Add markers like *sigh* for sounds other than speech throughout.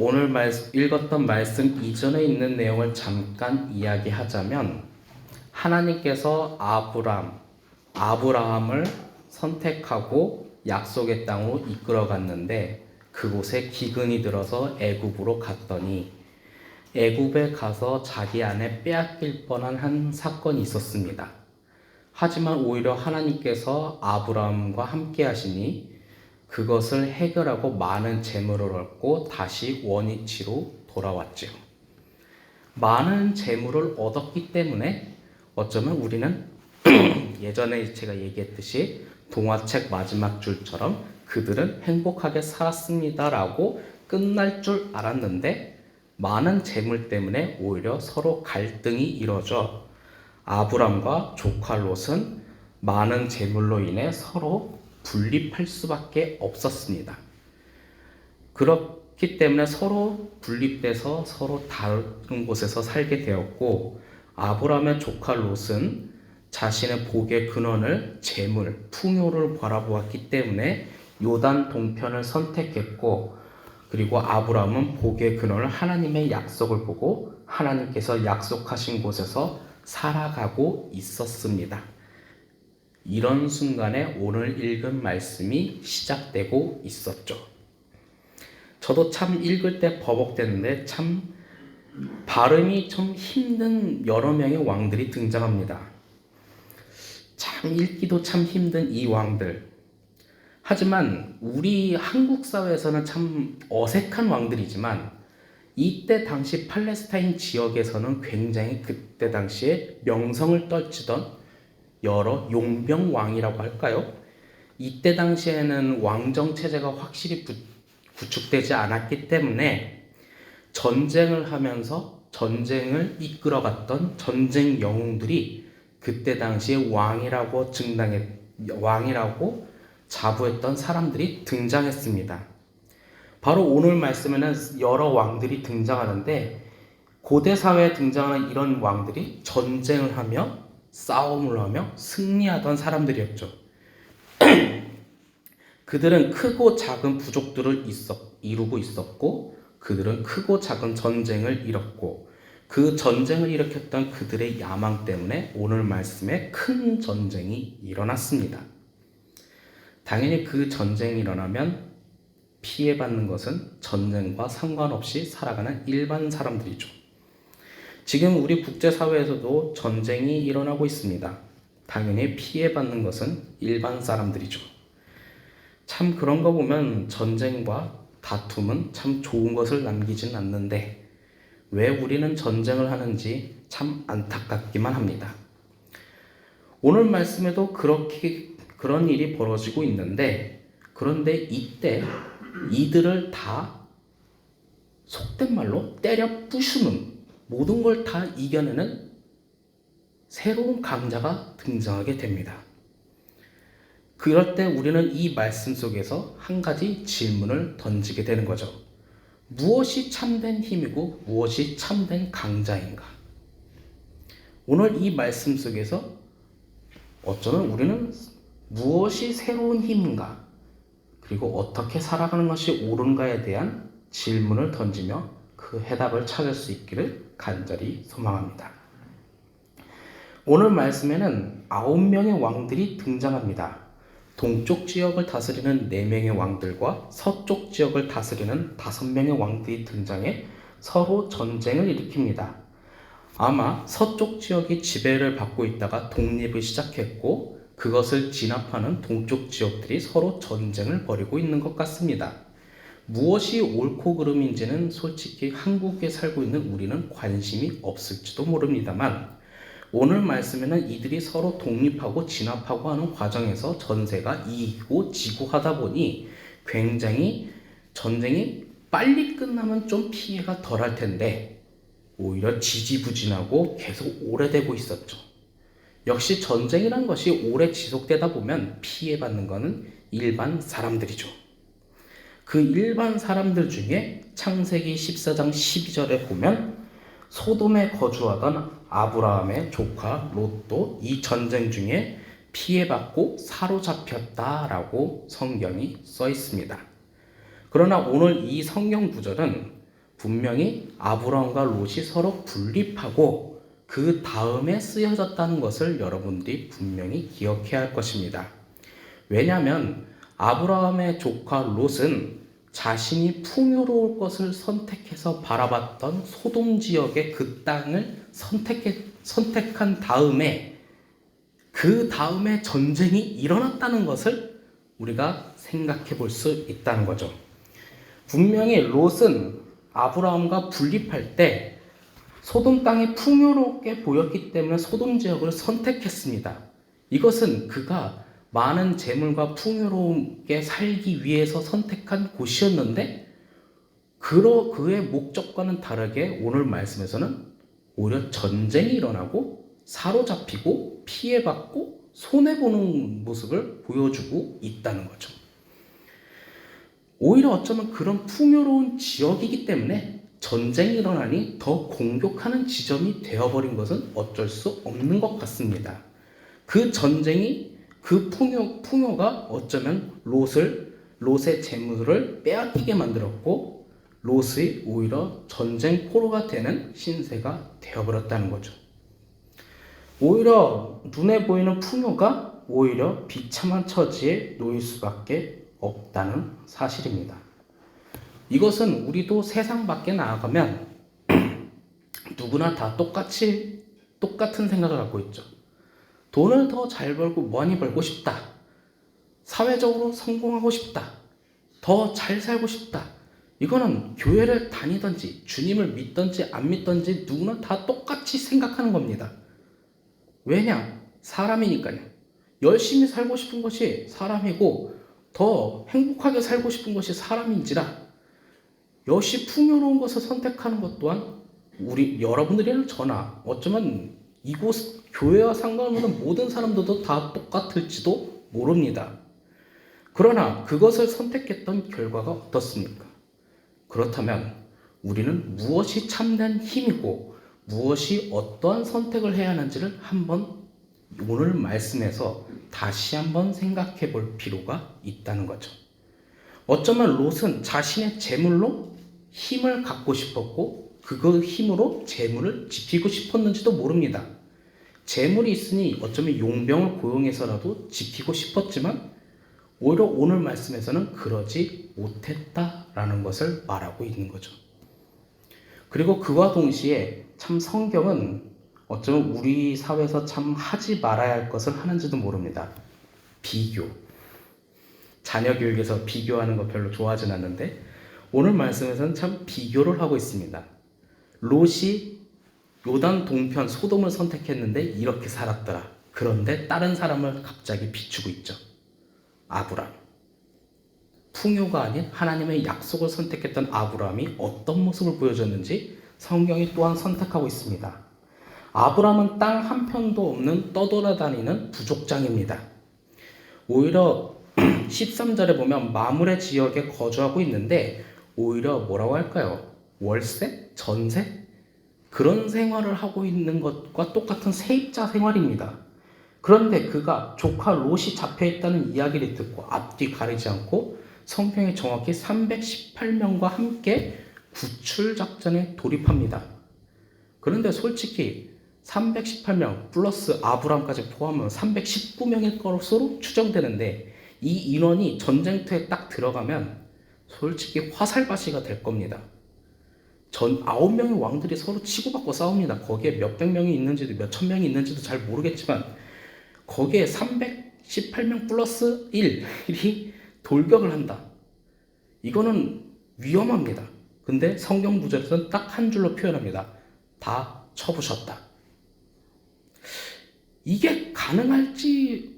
오늘 말, 읽었던 말씀 이전에 있는 내용을 잠깐 이야기하자면 하나님께서 아브람, 아브라함을 선택하고 약속의 땅으로 이끌어 갔는데 그곳에 기근이 들어서 애굽으로 갔더니 애굽에 가서 자기 안에 빼앗길 뻔한 한 사건이 있었습니다. 하지만 오히려 하나님께서 아브라함과 함께 하시니 그것을 해결하고 많은 재물을 얻고 다시 원위치로 돌아왔죠. 많은 재물을 얻었기 때문에 어쩌면 우리는 *clears throat* 예전에 제가 얘기했듯이 동화책 마지막 줄처럼 그들은 행복하게 살았습니다라고 끝날 줄 알았는데 많은 재물 때문에 오히려 서로 갈등이 이뤄져 아브람과 조카 롯은 많은 재물로 인해 서로 분립할 수밖에 없었습니다. 그렇기 때문에 서로 분립돼서 서로 다른 곳에서 살게 되었고 아브람의 조카 롯은 자신의 복의 근원을 재물, 풍요를 바라보았기 때문에 요단 동편을 선택했고 그리고 아브람은 복의 근원을 하나님의 약속을 보고 하나님께서 약속하신 곳에서 살아가고 있었습니다. 이런 순간에 오늘 읽은 말씀이 시작되고 있었죠. 저도 참 읽을 때 버벅대는데 참 발음이 좀 힘든 여러 명의 왕들이 등장합니다. 참 읽기도 참 힘든 이 왕들. 하지만 우리 한국 사회에서는 참 어색한 왕들이지만 이때 당시 팔레스타인 지역에서는 굉장히 그때 당시에 명성을 떨치던 여러 용병 왕이라고 할까요? 이때 당시에는 왕정 체제가 확실히 구, 구축되지 않았기 때문에 전쟁을 하면서 전쟁을 이끌어갔던 전쟁 영웅들이 그때 당시에 왕이라고 증당했 왕이라고 자부했던 사람들이 등장했습니다. 바로 오늘 말씀에는 여러 왕들이 등장하는데 고대 사회에 등장하는 이런 왕들이 전쟁을 하며 싸움을 하며 승리하던 사람들이었죠. *clears throat* 그들은 크고 작은 부족들을 이루고 있었고 그들은 크고 작은 전쟁을 일었고 그 전쟁을 일으켰던 그들의 야망 때문에 오늘 말씀에 큰 전쟁이 일어났습니다. 당연히 그 전쟁이 일어나면 피해받는 것은 전쟁과 상관없이 살아가는 일반 사람들이죠. 지금 우리 국제사회에서도 전쟁이 일어나고 있습니다. 당연히 피해받는 것은 일반 사람들이죠. 참 그런 거 보면 전쟁과 다툼은 참 좋은 것을 남기진 않는데 왜 우리는 전쟁을 하는지 참 안타깝기만 합니다. 오늘 말씀에도 그렇게 그런 일이 벌어지고 있는데 그런데 이때 이들을 다 속된 말로 때려 부수는 모든 걸 다 이겨내는 새로운 강자가 등장하게 됩니다. 그럴 때 우리는 이 말씀 속에서 한 가지 질문을 던지게 되는 거죠. 무엇이 참된 힘이고 무엇이 참된 강자인가? 오늘 이 말씀 속에서 어쩌면 우리는 무엇이 새로운 힘인가? 그리고 어떻게 살아가는 것이 옳은가에 대한 질문을 던지며 그 해답을 찾을 수 있기를 간절히 소망합니다. 오늘 말씀에는 아홉 명의 왕들이 등장합니다. 동쪽 지역을 다스리는 네 명의 왕들과 서쪽 지역을 다스리는 다섯 명의 왕들이 등장해 서로 전쟁을 일으킵니다. 아마 서쪽 지역이 지배를 받고 있다가 독립을 시작했고 그것을 진압하는 동쪽 지역들이 서로 전쟁을 벌이고 있는 것 같습니다. 무엇이 옳고 그름인지는 솔직히 한국에 살고 있는 우리는 관심이 없을지도 모릅니다만 오늘 말씀에는 이들이 서로 독립하고 진압하고 하는 과정에서 전세가 이기고 지고 하다 보니 굉장히 전쟁이 빨리 끝나면 좀 피해가 덜할 텐데 오히려 지지부진하고 계속 오래되고 있었죠. 역시 전쟁이란 것이 오래 지속되다 보면 피해받는 것은 일반 사람들이죠. 그 일반 사람들 중에 창세기 14장 12절에 보면 소돔에 거주하던 아브라함의 조카 롯도 이 전쟁 중에 피해받고 사로잡혔다라고 성경이 써 있습니다. 그러나 오늘 이 성경 구절은 분명히 아브라함과 롯이 서로 분립하고 그 다음에 쓰여졌다는 것을 여러분들이 분명히 기억해야 할 것입니다. 왜냐하면 아브라함의 조카 롯은 자신이 풍요로울 것을 선택해서 바라봤던 소돔 지역의 그 땅을 선택해, 선택한 다음에 그 다음에 전쟁이 일어났다는 것을 우리가 생각해 볼 수 있다는 거죠. 분명히 롯은 아브라함과 분립할 때 소돔 땅이 풍요롭게 보였기 때문에 소돔 지역을 선택했습니다. 이것은 그가 많은 재물과 풍요롭게 살기 위해서 선택한 곳이었는데 그러 그의 목적과는 다르게 오늘 말씀에서는 오히려 전쟁이 일어나고 사로잡히고 피해받고 손해보는 모습을 보여주고 있다는 거죠. 오히려 어쩌면 그런 풍요로운 지역이기 때문에 전쟁이 일어나니 더 공격하는 지점이 되어버린 것은 어쩔 수 없는 것 같습니다. 그 전쟁이 그 풍요, 풍요가 어쩌면 롯을, 롯의 재물을 빼앗기게 만들었고 롯이 오히려 전쟁 포로가 되는 신세가 되어버렸다는 거죠. 오히려 눈에 보이는 풍요가 오히려 비참한 처지에 놓일 수밖에 없다는 사실입니다. 이것은 우리도 세상 밖에 나아가면 *clears throat* 누구나 다 똑같이 똑같은 생각을 갖고 있죠. 돈을 더 잘 벌고 많이 벌고 싶다. 사회적으로 성공하고 싶다. 더 잘 살고 싶다. 이거는 교회를 다니든지 주님을 믿든지 안 믿든지 누구나 다 똑같이 생각하는 겁니다. 왜냐? 사람이니까요. 열심히 살고 싶은 것이 사람이고 더 행복하게 살고 싶은 것이 사람인지라 역시 풍요로운 것을 선택하는 것 또한 우리 여러분들이나 저나 어쩌면 이곳 교회와 상관없는 모든 사람들도 다 똑같을지도 모릅니다. 그러나 그것을 선택했던 결과가 어떻습니까? 그렇다면 우리는 무엇이 참된 힘이고 무엇이 어떠한 선택을 해야 하는지를 한번 오늘 말씀에서 다시 한번 생각해 볼 필요가 있다는 거죠. 어쩌면 롯은 자신의 재물로 힘을 갖고 싶었고 그 힘으로 재물을 지키고 싶었는지도 모릅니다. 재물이 있으니 어쩌면 용병을 고용해서라도 지키고 싶었지만 오히려 오늘 말씀에서는 그러지 못했다라는 것을 말하고 있는 거죠. 그리고 그와 동시에 참 성경은 어쩌면 우리 사회에서 참 하지 말아야 할 것을 하는지도 모릅니다. 비교. 자녀 교육에서 비교하는 거 별로 좋아하진 않는데 오늘 말씀에서는 참 비교를 하고 있습니다. 롯이 요단 동편 소돔을 선택했는데 이렇게 살았더라. 그런데 다른 사람을 갑자기 비추고 있죠. 아브람. 풍요가 아닌 하나님의 약속을 선택했던 아브람이 어떤 모습을 보여줬는지 성경이 또한 선택하고 있습니다. 아브람은 땅 한 편도 없는 떠돌아다니는 부족장입니다. 오히려 *clears throat* 13절에 보면 마물의 지역에 거주하고 있는데 오히려 뭐라고 할까요? 월세? 전세? 그런 생활을 하고 있는 것과 똑같은 세입자 생활입니다. 그런데 그가 조카 롯이 잡혀 있다는 이야기를 듣고 앞뒤 가리지 않고 성경에 정확히 318명과 함께 구출 작전에 돌입합니다. 그런데 솔직히 318명 플러스 아브람까지 포함하면 319명일 것으로 추정되는데 이 인원이 전쟁터에 딱 들어가면 솔직히 화살바시가 될 겁니다. 전 아홉 명의 왕들이 서로 치고받고 싸웁니다. 거기에 몇백 명이 있는지도 몇천 명이 있는지도 잘 모르겠지만 거기에 318명 플러스 1이 돌격을 한다. 이거는 위험합니다. 근데 성경 구절에서는 딱 한 줄로 표현합니다. 다 쳐부셨다. 이게 가능할지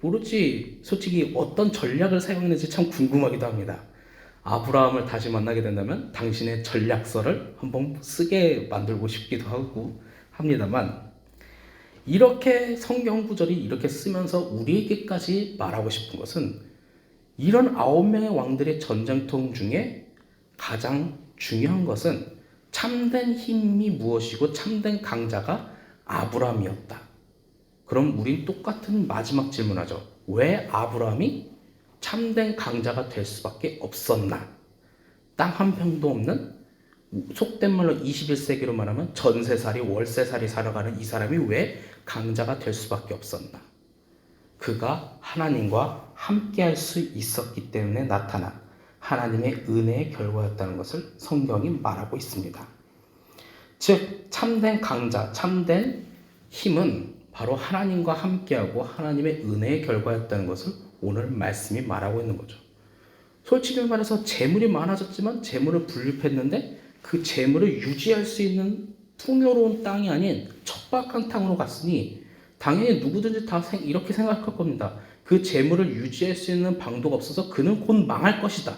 모르지 솔직히 어떤 전략을 사용했는지 참 궁금하기도 합니다. 아브라함을 다시 만나게 된다면 당신의 전략서를 한번 쓰게 만들고 싶기도 하고 합니다만 이렇게 성경 구절이 이렇게 쓰면서 우리에게까지 말하고 싶은 것은 이런 아홉 명의 왕들의 전쟁통 중에 가장 중요한 것은 참된 힘이 무엇이고 참된 강자가 아브라함이었다. 그럼 우린 똑같은 마지막 질문하죠. 왜 아브라함이 참된 강자가 될 수밖에 없었나? 땅 한 평도 없는 속된 말로 21세기로 말하면 전세살이 월세살이 살아가는 이 사람이 왜 강자가 될 수밖에 없었나? 그가 하나님과 함께 할 수 있었기 때문에 나타난 하나님의 은혜의 결과였다는 것을 성경이 말하고 있습니다. 즉 참된 강자, 참된 힘은 바로 하나님과 함께하고 하나님의 은혜의 결과였다는 것을 오늘 말씀이 말하고 있는 거죠. 솔직히 말해서 재물이 많아졌지만 재물을 분립했는데 그 재물을 유지할 수 있는 풍요로운 땅이 아닌 척박한 땅으로 갔으니 당연히 누구든지 다 생- 이렇게 생각할 겁니다. 그 재물을 유지할 수 있는 방도가 없어서 그는 곧 망할 것이다.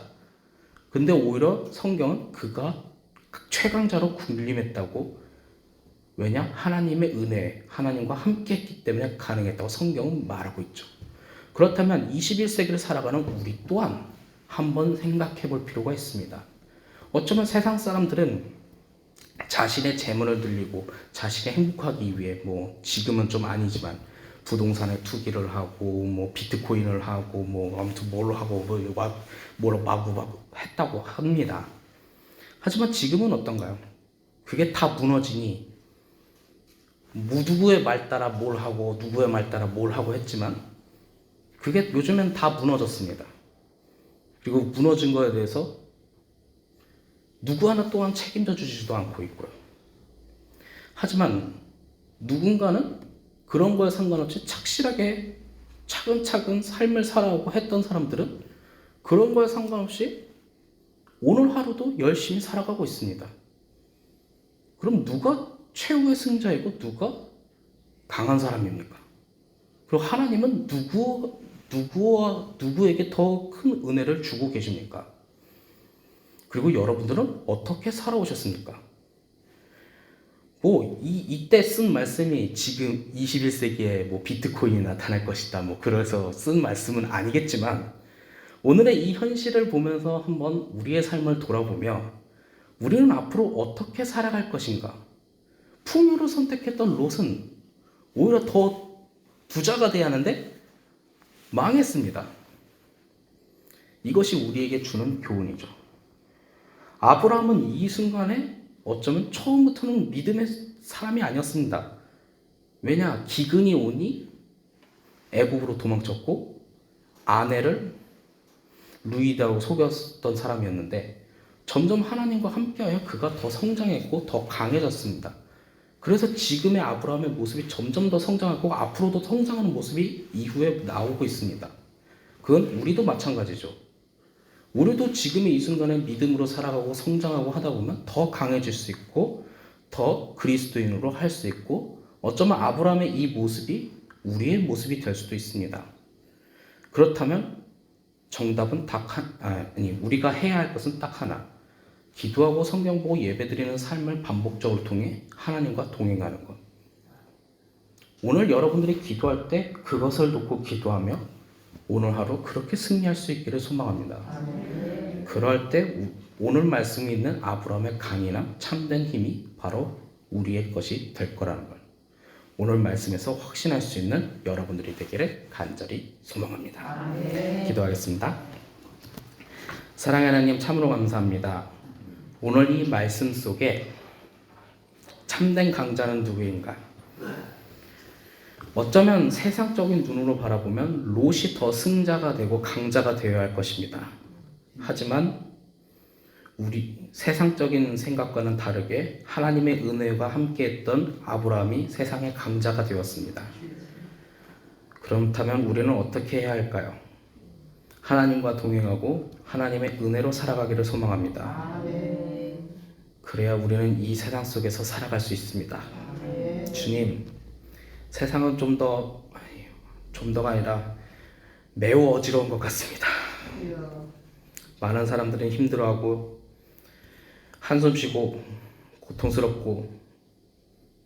근데 오히려 성경은 그가 최강자로 군림했다고 왜냐? 하나님의 은혜, 하나님과 함께 했기 때문에 가능했다고 성경은 말하고 있죠. 그렇다면 21세기를 살아가는 우리 또한 한번 생각해 볼 필요가 있습니다. 어쩌면 세상 사람들은 자신의 재물을 늘리고 자신이 행복하기 위해 뭐 지금은 좀 아니지만 부동산에 투기를 하고 뭐 비트코인을 하고 뭐 아무튼 뭘 하고 뭐 와- 뭘 마구마구 했다고 합니다. 하지만 지금은 어떤가요? 그게 다 무너지니 뭐 누구의 말 따라 뭘 하고 누구의 말 따라 뭘 하고 했지만 그게 요즘엔 다 무너졌습니다. 그리고 무너진 거에 대해서 누구 하나 또한 책임져 주지도 않고 있고요. 하지만 누군가는 그런 거에 상관없이 착실하게 차근차근 삶을 살아오고 했던 사람들은 그런 거에 상관없이 오늘 하루도 열심히 살아가고 있습니다. 그럼 누가 최후의 승자이고 누가 강한 사람입니까? 그리고 하나님은 누구 누구와 누구에게 더 큰 은혜를 주고 계십니까? 그리고 여러분들은 어떻게 살아오셨습니까? 뭐, 이, 이때 쓴 말씀이 지금 21세기에 뭐 비트코인이 나타날 것이다. 뭐, 그래서 쓴 말씀은 아니겠지만, 오늘의 이 현실을 보면서 한번 우리의 삶을 돌아보며, 우리는 앞으로 어떻게 살아갈 것인가? 풍요를 선택했던 롯은 오히려 더 부자가 돼야 하는데, 망했습니다. 이것이 우리에게 주는 교훈이죠. 아브라함은 이 순간에 어쩌면 처음부터는 믿음의 사람이 아니었습니다. 왜냐 기근이 오니 애굽으로 도망쳤고 아내를 루이다로 속였던 사람이었는데 점점 하나님과 함께하여 그가 더 성장했고 더 강해졌습니다. 그래서 지금의 아브라함의 모습이 점점 더 성장하고 앞으로도 성장하는 모습이 이후에 나오고 있습니다. 그건 우리도 마찬가지죠. 우리도 지금의 이 순간에 믿음으로 살아가고 성장하고 하다 보면 더 강해질 수 있고 더 그리스도인으로 할 수 있고 어쩌면 아브라함의 이 모습이 우리의 모습이 될 수도 있습니다. 그렇다면 정답은 딱 한, 아니 우리가 해야 할 것은 딱 하나. 기도하고 성경 보고 예배드리는 삶을 반복적으로 통해 하나님과 동행하는 것. 오늘 여러분들이 기도할 때 그것을 놓고 기도하며 오늘 하루 그렇게 승리할 수 있기를 소망합니다. 그럴 때 우- 오늘 말씀이 있는 아브라함의 강인함, 참된 힘이 바로 우리의 것이 될 거라는 걸 오늘 말씀에서 확신할 수 있는 여러분들이 되기를 간절히 소망합니다. 기도하겠습니다. 사랑하는 하나님 참으로 감사합니다. 오늘 이 말씀 속에 참된 강자는 누구인가? 어쩌면 세상적인 눈으로 바라보면 롯이 더 승자가 되고 강자가 되어야 할 것입니다. 하지만 우리 세상적인 생각과는 다르게 하나님의 은혜와 함께했던 아브라함이 세상의 강자가 되었습니다. 그렇다면 우리는 어떻게 해야 할까요? 하나님과 동행하고 하나님의 은혜로 살아가기를 소망합니다. 그래야 우리는 이 세상 속에서 살아갈 수 있습니다. 주님, 세상은 좀 더, 좀 더가 아니라 매우 어지러운 것 같습니다. 많은 사람들은 힘들어하고 한숨 쉬고 고통스럽고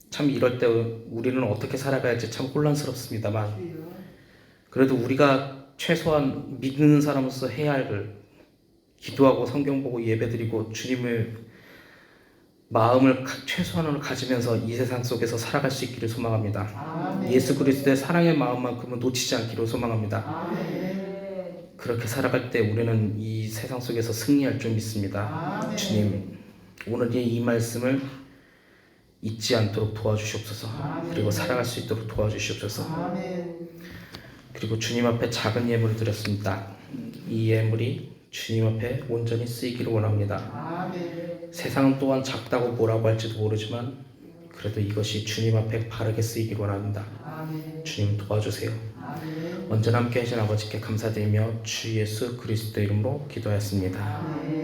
참 이럴 때 우리는 어떻게 살아가야지 참 혼란스럽습니다만 그래도 우리가 최소한 믿는 사람으로서 해야 할 걸 기도하고 성경 보고 예배 드리고 주님을 마음을 가- 최소한으로 가지면서 이 세상 속에서 살아갈 수 있기를 소망합니다. 예수 그리스도의 사랑의 마음만큼은 놓치지 않기를 소망합니다. 그렇게 살아갈 때 우리는 이 세상 속에서 승리할 줄 믿습니다. 주님, 오늘의 이 말씀을 잊지 않도록 도와주시옵소서. 그리고 살아갈 수 있도록 도와주시옵소서. 아멘. 그리고 주님 앞에 작은 예물을 드렸습니다. 이 예물이 주님 앞에 온전히 쓰이기를 원합니다. 아멘. 세상은 또한 작다고 뭐라고 할지도 모르지만 그래도 이것이 주님 앞에 바르게 쓰이기를 원합니다. 아멘. 주님 도와주세요. 아멘. 언제나 함께 하신 아버지께 감사드리며 주 예수 그리스도 이름으로 기도하였습니다. 아멘.